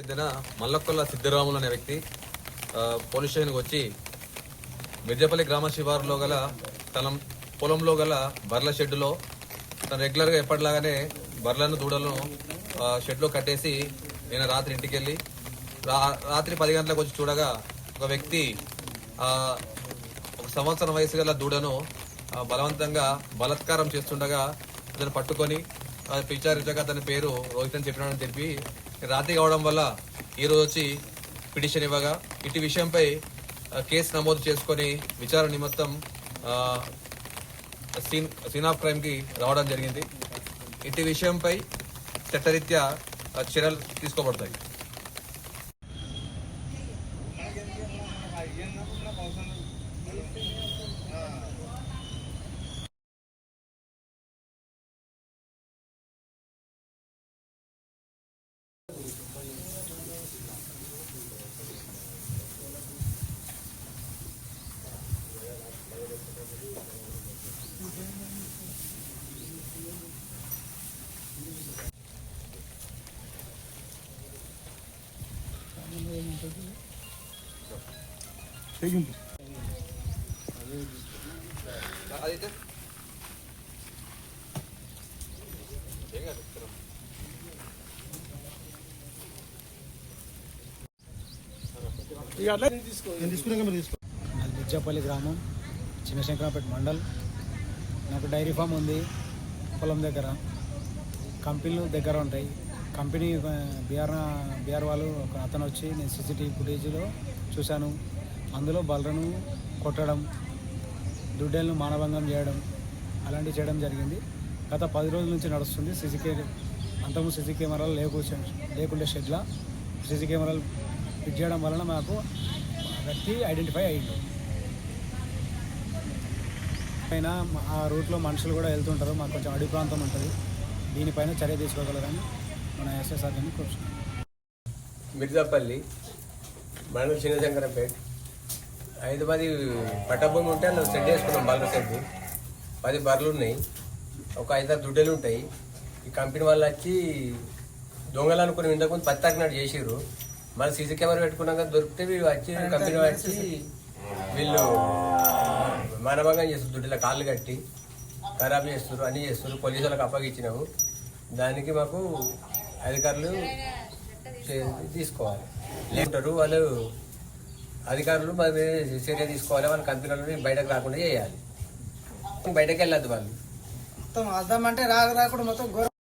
చెందిన మల్లకొల్ల సిద్ధరాములు అనే వ్యక్తి పోలీస్ స్టేషన్కి వచ్చి మిర్జపల్లి గ్రామ శివారులో గల తన పొలంలో గల బర్ల షెడ్డులో తను రెగ్యులర్గా ఎప్పటిలాగానే బర్లను దూడలను షెడ్లో కట్టేసి నేను రాత్రి ఇంటికి వెళ్ళి రా- రాత్రి పది గంటలకు వచ్చి చూడగా ఒక వ్యక్తి ఒక సంవత్సరం వయసు గల దూడను బలవంతంగా బలాత్కారం చేస్తుండగా అతను పట్టుకొని విచారించగా అతని పేరు రోహిత్ అని చెప్పినాడని తెలిపి రాత్రి కావడం వల్ల ఈరోజు వచ్చి పిటిషన్ ఇవ్వగా ఇటు విషయంపై కేసు నమోదు చేసుకొని విచారణ నిమిత్తం సీన్ సీన్ ఆఫ్ క్రైమ్కి రావడం జరిగింది. ఇటు విషయంపై చట్టరీత్యా చర్యలు తీసుకోబడతాయి. అదైతే నాది బిజ్జపల్లి గ్రామం చిన్నశంకరపేట మండల్. నాకు డైరీ ఫామ్ ఉంది పొలం దగ్గర. కంపెనీలు దగ్గర ఉంటాయి. కంపెనీ బీఆర్ బీఆర్ వాళ్ళు ఒక అతను వచ్చి నేను సీసీటీవీ ఫుటేజ్లో చూశాను. అందులో బలరను కొట్టడం దుడ్డెలను మానభంగం చేయడం అలాంటివి చేయడం జరిగింది. గత పది రోజుల నుంచి నడుస్తుంది సీసీ కెమెరా. అంతకు సీసీ కెమెరాలు లేకు లేకుండే షెడ్లా సీసీ కెమెరాలు ఫిట్ చేయడం వలన మాకు వ్యక్తి ఐడెంటిఫై అయ్యింది పైన ఆ రూట్లో మనుషులు కూడా వెళ్తుంటారు. మాకు కొంచెం అడవి ప్రాంతం ఉంటుంది. దీనిపైన చర్య తీసుకోగలరని మన ఎస్ఎస్ఆర్ గారిని కూర్చున్నాం. మిర్జాపల్లి మండలం చిన్నశంకరంపేట. ఐదు పది పట్టభూమి ఉంటే అందులో సెట్ చేసుకున్నాం బర్ల సెట్ పది బర్రెలు ఉన్నాయి. ఒక ఐదారు దుడ్డలు ఉంటాయి. ఈ కంపెనీ వాళ్ళు వచ్చి దొంగలు అనుకుని ఇంతకుముందు పత్తి తాకినట్టు చేసిర్రు. మళ్ళీ సీసీ కెమెరా పెట్టుకున్నాక దొరికితే వీళ్ళు వచ్చి కంపెనీ వచ్చి వీళ్ళు మానభంగం చేస్తారు దుడ్డుల కాళ్ళు కట్టి ఖరాబ్ చేస్తున్నారు అన్నీ చేస్తున్నారు పోలీసు వాళ్ళకి అప్పగించినాము. దానికి మాకు అధికారులు తీసుకోవాలి. లేకుంటారు వాళ్ళు అధికారులు మరి చర్య తీసుకోవాలి వాళ్ళ కంపెనీలని బయటకు రాకుండా చేయాలి. బయటకు వెళ్ళద్దు వాళ్ళు. మొత్తం అర్థం అంటే రాక రాకుండా మొత్తం